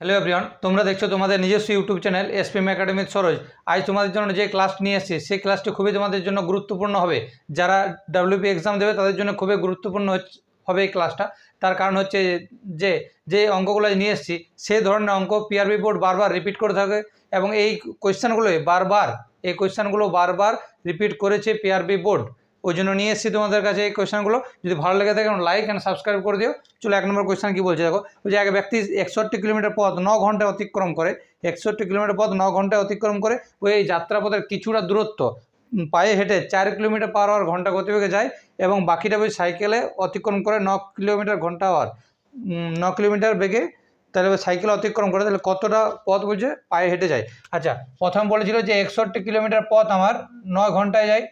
Hello everyone তোমরা দেখছ তোমাদের নিজস্ব YouTube channel SPM academic Saroj. আজ তোমাদের জন্য যে ক্লাস নিয়ে এসেছি, সেই ক্লাসটি খুবই তোমাদের জন্য গুরুত্বপূর্ণ হবে। যারা ডাব্লিউপি এক্সাম দেবে, তাদের জন্য খুবই গুরুত্বপূর্ণ হবে এই ক্লাসটা তার কারণ হচ্ছে যে যে অঙ্কগুলো নিয়ে এসেছি, সেই ধরনের অঙ্ক পিআরবি বোর্ড বারবার রিপিট করে থাকে এবং এই কোয়েশ্চেনগুলোই বারবার, এই কোয়েশ্চেনগুলো বারবার রিপিট করেছে পিআরবি বোর্ড ওই জন্য নিয়ে এসেছি তোমাদের কাছে এই কোয়েশ্চেনগুলো যদি ভালো লেগে থাকে লাইক অ্যান্ড সাবস্ক্রাইব করে দিও। চলো, এক নম্বর কোয়েশ্চেন কী বলছে দেখো? যে এক ব্যক্তি একষট্টি কিলোমিটার পথ ন ঘন্টায় অতিক্রম করে, একষট্টি কিলোমিটার পথ ন ঘন্টায় অতিক্রম করে, ওই এই যাত্রাপথের কিছুটা দূরত্ব পায়ে হেঁটে চার কিলোমিটার পার আওয়ার ঘণ্টা গতিবেগে যায় এবং বাকিটা ওই সাইকেলে অতিক্রম করে ন কিলোমিটার ঘণ্টা আওয়ার ন কিলোমিটার বেগে তাহলে সাইকেল অতিক্রম করে, তাহলে কতটা পথ বুঝে পায়ে হেঁটে যায়? আচ্ছা প্রথম বলেছিল যে একষট্টি কিলোমিটার পথ আমার নয় ঘন্টায় যায়।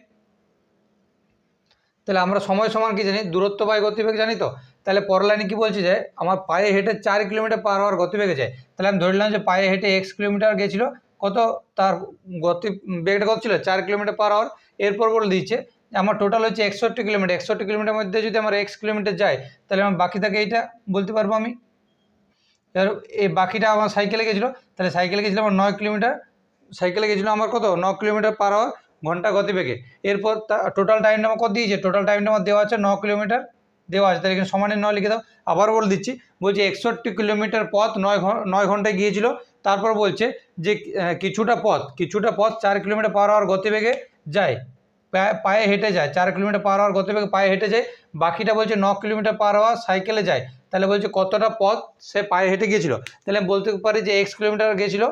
তাহলে আমরা সময় সমান কি জানি? দূরত্ব বাই গতিবেগ জানি তো? তাহলে পরের লাইনে কী বলছে যে, আমার পায়ে হেঁটে চার কিলোমিটার পার আওয়ার গতিবেগে যায়। তাহলে আমি ধরলাম যে পায়ে হেঁটে এক্স কিলোমিটার গেছিল, কত তার গতি, বেগটা কত ছিল? চার কিলোমিটার পার আওয়ার এরপর বলে দিচ্ছে আমার টোটাল হচ্ছে একষট্টি কিলোমিটার। একষট্টি কিলোমিটার মধ্যে যদি আমার এক্স কিলোমিটার যায়, তাহলে আমার বাকি থাকে এইটা বলতে পারব আমি? এবার এই বাকিটা আমার সাইকেলে গেছিল, তাহলে সাইকেলে গেছিল আমার নয় কিলোমিটার। সাইকেলে গেছিল আমার কত? ন কিলোমিটার পার আওয়ার ঘণ্টা গতিবেগে। এরপর টোটাল টাইমটা আমার কত দিয়েছে? টোটাল টাইমটা আমার দেওয়া আছে ন কিলোমিটার। দেওয়া আছে, তাহলে এখানে সমানের নয় লিখে দাও। আবার বলে দিচ্ছি, বলছে একষট্টি কিলোমিটার পথ নয় নয় ঘন্টায় গিয়েছিল। তারপর বলছে যে কিছুটা পথ কিছুটা পথ চার কিলোমিটার পার আওয়ার গতিবেগে যায়, পায়ে- হেঁটে যায়। চার কিলোমিটার পার আওয়ার গতিবেগে পায়ে হেঁটে যায়। বাকিটা বলছে ন কিলোমিটার পার আওয়ার সাইকেলে যায়। তাহলে বলছে কতটা পথ সে পায়ে হেঁটে গিয়েছিল? তাহলে বলতে পারি যে এক্স কিলোমিটার গেছিল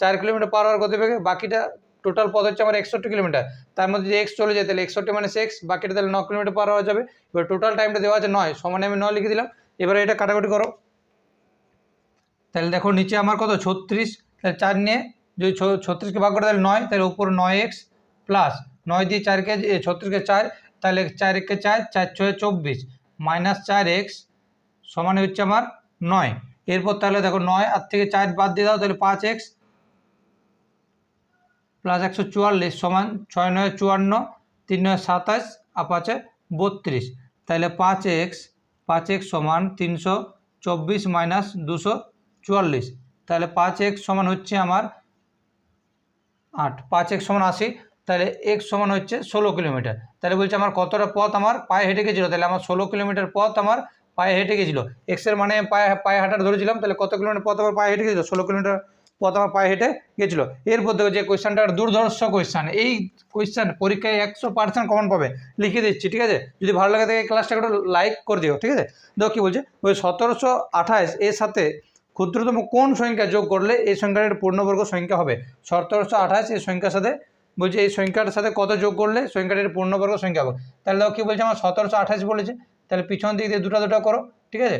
চার কিলোমিটার পার আওয়ার গতিবেগে। বাকিটা টোটাল পথ হচ্ছে আমার একষট্টি কিলোমিটার। তার মধ্যে যে এক্স চলে যায়, তাহলে একষট্টি মানে এক্স বাকিটা তাহলে ন কিলোমিটার পার হওয়া যাবে। এবার টোটাল টাইমটা দেওয়া আছে নয়, সমানে আমি নয় লিখে দিলাম। এবারে এটা কাটাকুটি করো। তাহলে দেখো নিচে আমার কত? ছত্রিশ। তাহলে চার নিয়ে যদি ছত্রিশকে ভাগ করে, তাহলে নয়, তাহলে উপর নয় এক্স প্লাস নয় দিয়ে চারকে ছত্রিশকে চার, তাহলে চার একে চার চার ছয় চব্বিশ। মাইনাস চার এক্স সমানে হচ্ছে আমার নয়। এরপর তাহলে দেখো নয় আর থেকে চার বাদ দিয়ে দাও, তাহলে পাঁচ এক্স প্লাস একশো চুয়াল্লিশ সমান ছয় নয় চুয়ান্ন, তিন নয় সাতাশ আর পাঁচে বত্রিশ। তাহলে পাঁচ এক্স পাঁচ এক্স সমান তিনশো চব্বিশ মাইনাস দুশো চুয়াল্লিশ। তাহলে পাঁচ এক্স সমান হচ্ছে আমার আট। পাঁচ এক্স সমান আশি তাহলে এক্স সমান হচ্ছে ষোলো কিলোমিটার। তাহলে বলছে আমার কতটা পথ আমার পায়ে হেঁটে গেছিল? তাহলে আমার ষোলো কিলোমিটার পথ আমার পায়ে হেঁটে গেছিল। এক্সের মানে পায়ে পায়ে হাঁটাটা ধরেছিলাম তাহলে কত কিলোমিটার পথ আমার পায়ে হেঁটে গেছিল? ষোলো কিলোমিটার আমার পায়ে হেঁটে গেছিল। এরপর দেখো যে কোয়েশ্চানটা দুর্ধর্ষ কোয়েশ্চান এই কোয়েশ্চান পরীক্ষায় একশো পার্সেন্ট কমন পাবে। লিখে দিচ্ছি, ঠিক আছে? যদি ভালো লাগে থাকে ক্লাসটা একটু লাইক করে দিও, ঠিক আছে? দেখো কী বলছে? ওই সতেরোশো আঠাশ এর সাথে ক্ষুদ্রতম কোন সংখ্যা যোগ করলে এই সংখ্যাটার পূর্ণবর্গ সংখ্যা হবে? সতেরোশো আঠাশ এই সংখ্যার সাথে, বলছে এই সংখ্যাটার সাথে কত যোগ করলে সংখ্যাটির পূর্ণবর্গ সংখ্যা হবে? তাহলে দেখো কী বলছে? আমার সতেরোশো আঠাশ বলেছে। তাহলে পিছন দিক দিয়ে দুটো দুটো করো, ঠিক আছে?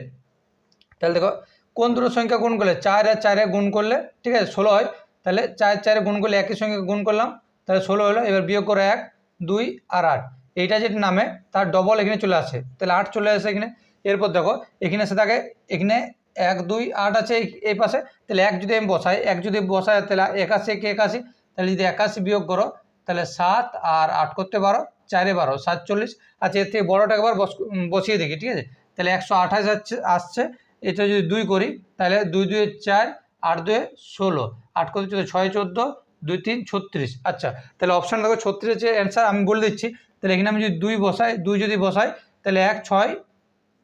তাহলে দেখো কোন দুটো সংখ্যা গুণ করলে? চার আর চারে গুণ করলে, ঠিক আছে? ষোলো হয়। তাহলে চার, চারে গুণ করলে একই সঙ্গে গুণ করলাম। তাহলে ষোলো হলো, এবার বিয়োগ করে এক, দুই আর আট। এইটা যেটা নামে, তার ডবল এখানে চলে আসে। তাহলে আট চলে আসে এখানে। এরপর দেখো, এখানে সে থাকে, এখানে এক, দুই, আট আছে এই- পাশে। তাহলে এক যদি আমি বসাই, এক যদি বসাই, তাহলে একাশি, একে একাশি। তাহলে যদি একাশি বিয়োগ করো, তাহলে সাত আর আট করতে পারো, চারে বারো, সাতচল্লিশ। আচ্ছা এর থেকে বড়োটা একবার বস- বসিয়ে দেখি, ঠিক আছে? তাহলে একশো আঠাশ আসছে। এটা যদি দুই করি, তাহলে দুই দুয়ে চার, আট দুয়ে ষোলো। আট করতে চোদ্দ ছয় চোদ্দ, দুই তিন, ছত্রিশ। আচ্ছা তাহলে অপশান দেখো ছত্রিশ হচ্ছে অ্যান্সার আমি বলে দিচ্ছি, তাহলে এখানে আমি যদি দুই বসাই, দুই যদি বসাই, তাহলে এক, ছয়,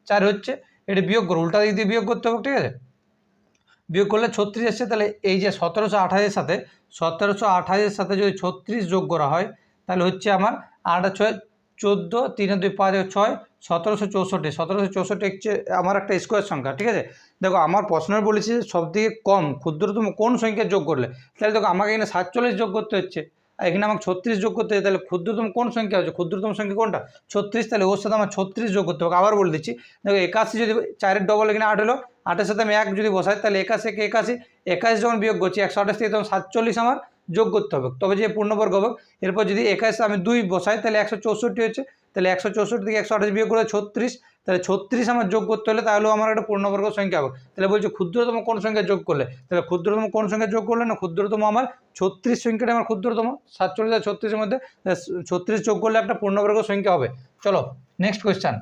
চার হচ্ছে। এটা বিয়োগ করো উল্টা দিক দিয়ে বিয়োগ করতে হবে, ঠিক আছে? বিয়োগ করলে ছত্রিশ এসছে, তাহলে এই যে সতেরোশো আঠাশের সাথে, সতেরোশো আঠাশের সাথে যদি ছত্রিশ যোগ করা হয়, তাহলে হচ্ছে আমার আট ছয় চোদ্দ, তিনে দুই, পাঁচ, ছয় সতেরোশো চৌষট্টি। সতেরোশো চৌষট্টি হচ্ছে আমার একটা স্কোয়ার সংখ্যা, ঠিক আছে? দেখো, আমার প্রশ্নের বলেছি সব থেকে কম, ক্ষুদ্রতম কোন সংখ্যা যোগ করলে? তাহলে দেখো, আমাকে এখানে সাতচল্লিশ যোগ করতে হচ্ছে। আর এখানে আমাকে ছত্রিশ যোগ করতে হচ্ছে, তাহলে ক্ষুদ্রতম কোন সংখ্যা হচ্ছে? ক্ষুদ্রতম সংখ্যা কোনটা? ছত্রিশ, তাহলে ওর সাথে আমার ছত্রিশ যোগ করতে হবে। আবার বলে দিচ্ছি, দেখো, একাশি যদি চারের ডবল এখানে আট হলো, আটের সাথে আমি এক যদি বসাই, তাহলে একাশি, একে একাশি একাশি যখন বিয়োগ করছি, একশো আঠাশ থেকে তখন সাতচল্লিশ আমার যোগ করতে হবে। তবে যে পূর্ণবর্গ হবে, এরপর যদি একাশ আমি দুই বসাই, তাহলে একশো চৌষট্টি হচ্ছে তাহলে একশো চৌষট্টি থেকে একশো আঠাশ বিয়োগ করে ছত্রিশ। তাহলে ছত্রিশ আমার যোগ করতে হলে তাহলেও আমার একটা পূর্ণবর্গ সংখ্যা হবে। তাহলে বলছে ক্ষুদ্রতম কোন সংখ্যা যোগ করলে? তাহলে ক্ষুদ্রতম কোন সংখ্যা যোগ করলে না? ক্ষুদ্রতম আমার ছত্রিশ সংখ্যাটা আমার ক্ষুদ্রতম। সাতচল্লিশ আর ছত্রিশের মধ্যে ছত্রিশ যোগ করলে একটা পূর্ণবর্গ সংখ্যা হবে। চলো নেক্সট কোয়েশ্চান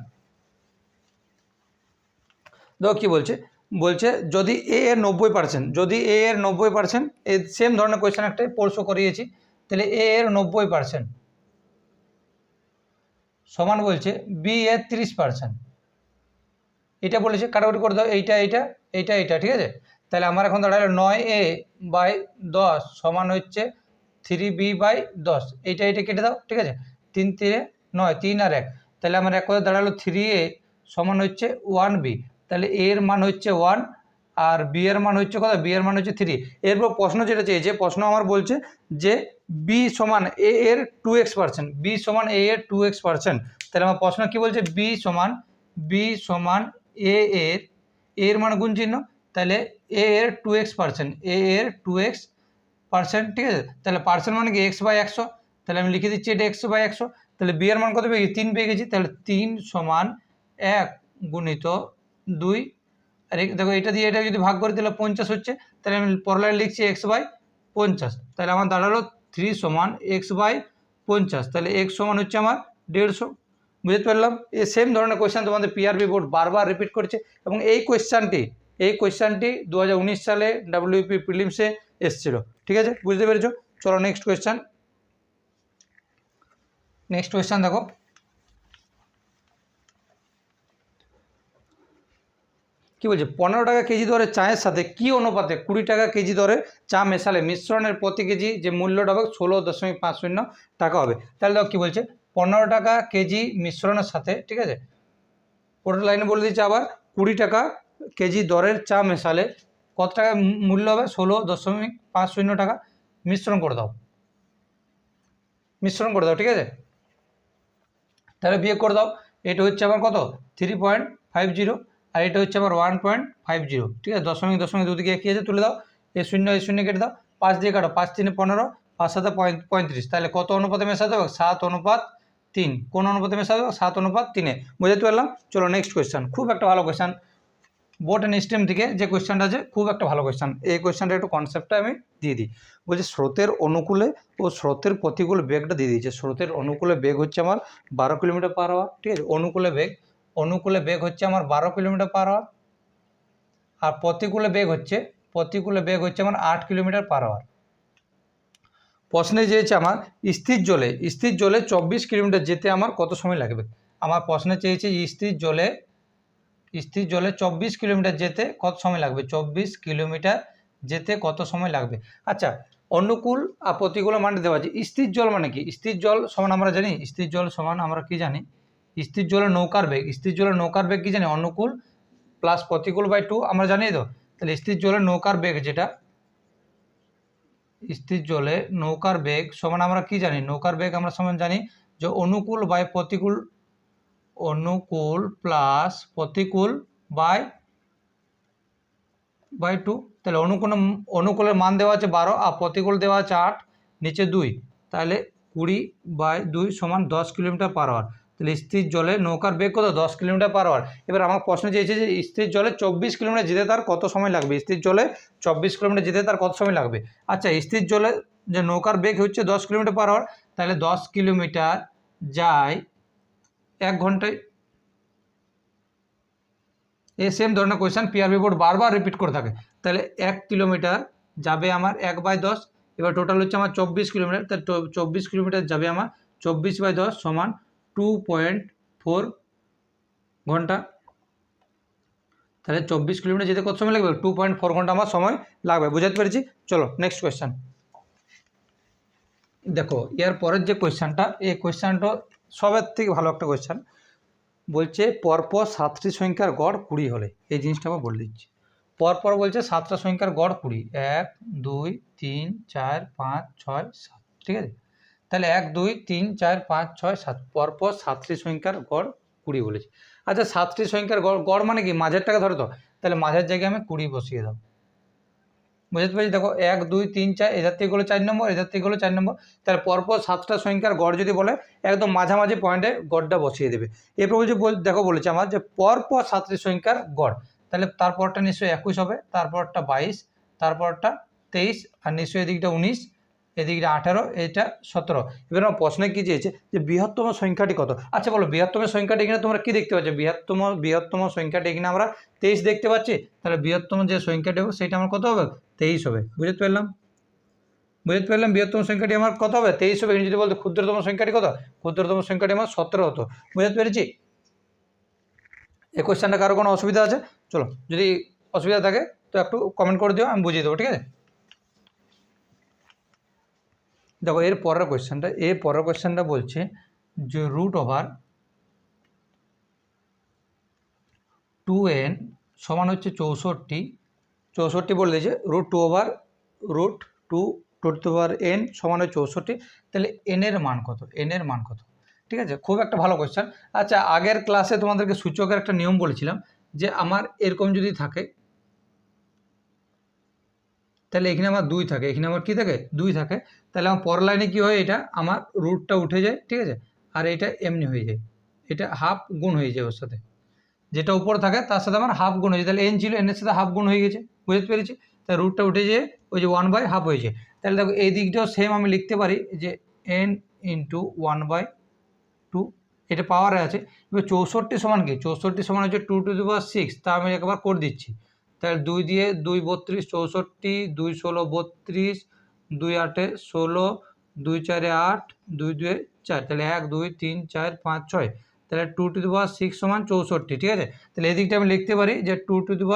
দেখো কী বলছে বলছে, যদি এ এর নব্বই পার্সেন্ট যদি এ এর নব্বই পার্সেন্ট এই সেম ধরনের কোয়েশ্চেন একটাই পরশু করিয়েছি, তাহলে এ এর নব্বই পার্সেন্ট সমান বলছে, বি এর তিরিশ পার্সেন্ট এটা বলেছে, কাটাকুটি করে দাও, এইটা এইটা এইটা এইটা, ঠিক আছে? তাহলে আমার এখন দাঁড়াল নয় এ বাই দশ সমান হচ্ছে থ্রি বি বাই দশ। এইটা এইটা কেটে দাও, ঠিক আছে? তিন তিনে নয়, তিন আর এক। তাহলে আমার এক কথা দাঁড়াল থ্রি এ সমান হচ্ছে ওয়ান বি। তাহলে এর মান হচ্ছে ওয়ান আর বি এর মান হচ্ছে কত? বি এর মান হচ্ছে থ্রি এরপর প্রশ্ন যেটা চেয়েছে প্রশ্ন আমার বলছে যে বি সমান এ এর টু এক্স পার্সেন্ট বি সমান এ এর টু এক্স পার্সেন্ট তাহলে আমার প্রশ্ন কী বলছে? বি সমান বি সমান এ এর এর মান গুণ চিহ্ন, তাহলে এ এর টু এক্স পার্সেন্ট এ এর টু এক্স পার্সেন্ট ঠিক আছে? তাহলে পার্সেন্ট মানে কি? এক্স বাই একশো তাহলে আমি লিখে দিচ্ছি এটা এক্স বাই একশো তাহলে বি এর মান কত পেয়ে গেছি? তিন পেয়ে গেছি। তাহলে তিন সমান এক গুণিত দুই। আর দেখো, এটা দিয়ে এটা যদি ভাগ করে দিলে পঞ্চাশ হচ্ছে। তাহলে আমি পরলায় লিখছি এক্স বাই পঞ্চাশ। তাহলে আমার দাঁড়াল থ্রি সমান এক্স বাই পঞ্চাশ। তাহলে এক্স সমান হচ্ছে আমার দেড়শো। বুঝতে পারলাম? এই সেম ধরনের কোয়েশ্চেন তোমাদের পিআরবি বোর্ড বারবার রিপিট করছে। এবং এই কোয়েশ্চানটি এই কোয়েশ্চানটি দু হাজার উনিশ সালে ডাব্লিউপি প্রিলিমসে এসেছিল। ঠিক আছে? বুঝতে পেরেছ? চলো নেক্সট কোয়েশ্চান নেক্সট কোয়েশ্চান দেখো। কি বলছে? পনেরো টাকা কেজি দরে চায়ের সাথে কি অনুপাতে কুড়ি টাকা কেজি দরে চা মেশালে মিশ্রণের প্রতি কেজি যে মূল্যটা হবে ষোলো দশমিক পাঁচ শূন্য টাকা হবে। তাহলে দেখো কী বলছে? পনেরো টাকা কেজি মিশ্রণের সাথে, ঠিক আছে? পরের লাইনে বলে দিচ্ছে আবার, কুড়ি টাকা কেজি দরের চা মেশালে কত টাকা মূল্য হবে? ষোলো দশমিক পাঁচ শূন্য টাকা। মিশ্রণ করে দাও। মিশ্রণ করে দাও, ঠিক আছে? তাহলে বিয়ে করে দাও। এটা হচ্ছে আমার কত? থ্রি পয়েন্ট ফাইভ জিরো আর এটা হচ্ছে আমার ওয়ান পয়েন্ট ফাইভ জিরো ঠিক আছে? দশমিক দশমিক দুদিকে কী আছে, তুলে দাও। এ শূন্য এ শূন্য কেটে দাও। পাঁচ দিয়ে কাটো, পাঁচ তিনে পনেরো, পাঁচ সাথে পঁয়ত্রিশ। তাহলে কত অনুপাতে মেশাতে হবে? সাত অনুপাত তিন। কোন অনুপাতে মেশাতে হবে? সাত অনুপাত তিনে। বুঝতে পারলাম? চলো নেক্সট কোয়েশ্চান খুব একটা ভালো কোয়েশ্চান বোর্ড অ্যান্ড স্টেম থেকে যে কোয়েশ্চানটা আছে, খুব একটা ভালো কোয়েশ্চান এই কোয়েশ্চানটা একটু কনসেপ্টটা আমি দিয়ে দিই। বলছি স্রোতের অনুকূলে ও স্রোতের প্রতিকূল বেগটা দিয়ে দিয়েছে স্রোতের অনুকূলে বেগ হচ্ছে আমার বারো কিলোমিটার পার আওয়ার ঠিক আছে? অনুকূলে বেগ। অনুকূলে বেগ হচ্ছে আমার বারো কিলোমিটার পার আওয়ার আর প্রতিকূলে বেগ হচ্ছে, প্রতিকূলে বেগ হচ্ছে আমার আট কিলোমিটার পার আওয়ার প্রশ্নে চেয়েছে আমার স্থির জলে স্থির জলে চব্বিশ কিলোমিটার যেতে আমার কত সময় লাগবে? আমার প্রশ্নে চেয়েছে স্থির জলে স্থির জলে চব্বিশ কিলোমিটার যেতে কত সময় লাগবে? চব্বিশ কিলোমিটার যেতে কত সময় লাগবে? আচ্ছা অনুকূল আর প্রতিকূল মানে দেওয়া আছে। স্থির জল মানে কি? স্থির জল সমান আমরা জানি? স্থির জল সমান আমরা কি জানি? স্থির জলে নৌকার বেগ। স্থির জলে নৌকার বেগ কি জানি? অনুকূল প্লাস প্রতিকূল বাই টু আমরা জানি তো? তাহলে স্থির জলে নৌকার বেগ যেটা, স্থির জলে নৌকার বেগ সমান আমরা কি জানি? নৌকার বেগ আমরা সমান জানি যে অনুকূল বাই প্রতিকূল, অনুকূল প্লাস প্রতিকূল বাই বাই টু তাহলে অনুকূল, অনুকূলের মান দেওয়া আছে বারো আর প্রতিকূল দেওয়া আছে আট, নিচে দুই। তাহলে কুড়ি বাই দুই সমান দশ কিলোমিটার পার আওয়ার তাহলে স্থির জলে নৌকার বেগ কত? দশ কিলোমিটার পার আওয়ার এবার আমার প্রশ্ন চেয়েছে যে স্থির জলে চব্বিশ কিলোমিটার যেতে তার কত সময় লাগবে? স্থির জলে চব্বিশ কিলোমিটার যেতে তার কত সময় লাগবে? আচ্ছা স্থির জলে যে নৌকার বেগ হচ্ছে দশ কিলোমিটার পার আওয়ার তাহলে দশ কিলোমিটার যায় এক ঘন্টায়। এই সেম ধরনের কোয়েশ্চেন পিআরবি বোর্ড বারবার রিপিট করে থাকে। তাহলে এক কিলোমিটার যাবে আমার এক বাই দশ, এবার টোটাল হচ্ছে আমার চব্বিশ কিলোমিটার, তাহলে চব্বিশ কিলোমিটার যাবে আমার চব্বিশ বাই দশ সমান টু পয়েন্ট ফোর ঘণ্টা। তাহলে চব্বিশ কিলোমিটার যেতে কত সময় লাগবে? টু পয়েন্ট ফোর ঘণ্টা আমার সময় লাগবে। বুঝাতে পেরেছি? চলো নেক্সট কোয়েশ্চেন দেখো, এর পরের যে কোয়েশ্চেনটা এই কোয়েশ্চেনটা সবের থেকে ভালো একটা কোয়েশ্চেন বলছে, পরপর সাতটি সংখ্যার গড় কুড়ি হলে। এই জিনিসটা আমার বলে দিচ্ছি। পরপর বলছে সাতটা সংখ্যার গড় কুড়ি। এক, দুই, তিন, চার, পাঁচ, ছয়, সাত। ঠিক আছে? তাহলে এক, দুই, তিন, চার, পাঁচ, ছয়, সাত, পরপর সাতটি সংখ্যার গড় কুড়ি বলেছে। আচ্ছা সাতটি সংখ্যার গড় গড় মানে কি? মাঝের টাকা ধরো তো। তাহলে মাঝের জায়গায় আমি কুড়ি বসিয়ে দাও। বুঝতে পারছি? দেখো, এক, দুই, তিন, চার, এধার থেকে হলো চার নম্বর, এধার থেকে হলো চার নম্বর। তাহলে পরপর সাতটা সংখ্যার গড় যদি বলে, একদম মাঝামাঝি পয়েন্টে গড়টা বসিয়ে দেবে। এরপর বলছে বল- দেখো বলেছে আমার যে পরপর সাতটি সংখ্যার গড়, তাহলে তারপরটা নিশ্চয়ই একুশ হবে, তারপরটা বাইশ, তারপরটা তেইশ, আর নিশ্চয়ই এদিকটা উনিশ এদিকে আঠারো, এটা সতেরো। এবার আমার প্রশ্নে কী চেয়েছে? যে বৃহত্তম সংখ্যাটি কত? আচ্ছা বলো, বৃহত্তম সংখ্যাটি এখানে তোমরা কি দেখতে পাচ্ছ? বৃহত্তম বৃহত্তম সংখ্যাটি এখানে আমরা তেইশ দেখতে পাচ্ছি? তাহলে বৃহত্তম যে সংখ্যাটি হবে, সেটা আমার কত হবে? তেইশ হবে। বুঝতে পারলাম? বুঝতে পারলাম বৃহত্তম সংখ্যাটি আমার কত হবে? তেইশ হবে। যদি বলতে ক্ষুদ্রতম সংখ্যাটি কত? ক্ষুদ্রতম সংখ্যাটি আমার সতেরো হতো। বুঝতে পেরেছি? এই কোয়েশ্চেনটা কারও কোনো অসুবিধা আছে? চলো, যদি অসুবিধা থাকে, তো একটু কমেন্ট করে দিও, আমি বুঝিয়ে দেবো, ঠিক আছে? দেখো, এর পরের কোয়েশ্চেনটা এর পরের কোয়েশ্চেনটা বলছে যে রুট ওভার টু এন সমান হচ্ছে চৌষট্টি। চৌষট্টি বলে দিয়েছে root two over root two two over N সমান হচ্ছে চৌষট্টি। তাহলে এনের মান কত? এনের মান কত? ঠিক আছে? খুব একটা ভালো কোয়েশ্চেন আচ্ছা আগের ক্লাসে তোমাদেরকে সূচকের একটা নিয়ম বলেছিলাম যে আমার এরকম যদি থাকে, তাহলে এখানে আমার দুই থাকে। এখানে আমার কি থাকে? দুই থাকে। তাহলে আমার পরের লাইনে কী হয়? এটা আমার রুটটা উঠে যায়, ঠিক আছে? আর এটা এমনি হয়ে যায়। এটা হাফ গুণ হয়ে যায় ওর সাথে। যেটা উপর থাকে, তার সাথে আমার হাফ গুণ হয়ে যায়। তাহলে এন ছিল এনের সাথে হাফ গুণ হয়ে গেছে, বুঝতে পেরেছি? তাই রুটটা উঠে যেয়ে ওই যে ওয়ান বাই হাফ হয়েছে। তাহলে দেখো, এই দিকটাও সেম আমি লিখতে পারি যে N into one by two এটা পাওয়ারে আছে। এবার চৌষট্টি সমান কি? চৌষট্টি সমান হচ্ছে টু টু পাওয়ার সিক্স তা আমি একবার করে দিচ্ছি। তাহলে দুই দিয়ে দুই বত্রিশ, চৌষট্টি, দুই ষোলো, বত্রিশ দুই আটে ষোলো, দুই চারে আট, দুই দুয়ে চার। তাহলে এক, দুই, তিন, চার, পাঁচ, ছয়। তাহলে টু টু দি সিক্স সমান চৌষট্টি, ঠিক আছে? তাহলে এদিকটা আমি লিখতে পারি যে টু টু দি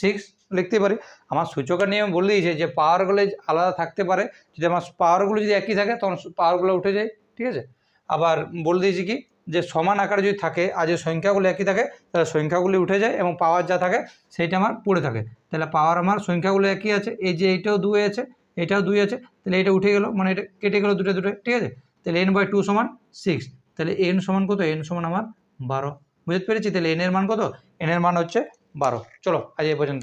সিক্স লিখতে পারি। আমার সূচকের নিয়ম বলে দিয়েছে যে পাওয়ারগুলো আলাদা থাকতে পারে। যদি আমার পাওয়ারগুলো যদি একই থাকে, তখন পাওয়ারগুলো উঠে যায়, ঠিক আছে? আবার বলে দিয়েছি কি? যে সমান আকারে যদি থাকে, আর যে সংখ্যাগুলো একই থাকে, তাহলে সংখ্যাগুলি উঠে যায় এবং পাওয়ার যা থাকে, সেইটা আমার পড়ে থাকে। তাহলে পাওয়ার আমার, সংখ্যাগুলো একই আছে, এই যে এইটাও দুই আছে এটাও দুই আছে, তাহলে এটা উঠে গেল মানে এটা কেটে গেলো দুটো দুটো, ঠিক আছে? তাহলে এন বাই টু সমান সিক্স তাহলে এন সমান কত? এন সমান আমার বারো, বুঝতে পেরেছি? তাহলে এন এর মান কত? এন এর মান হচ্ছে বারো, চলো আজ এই পর্যন্ত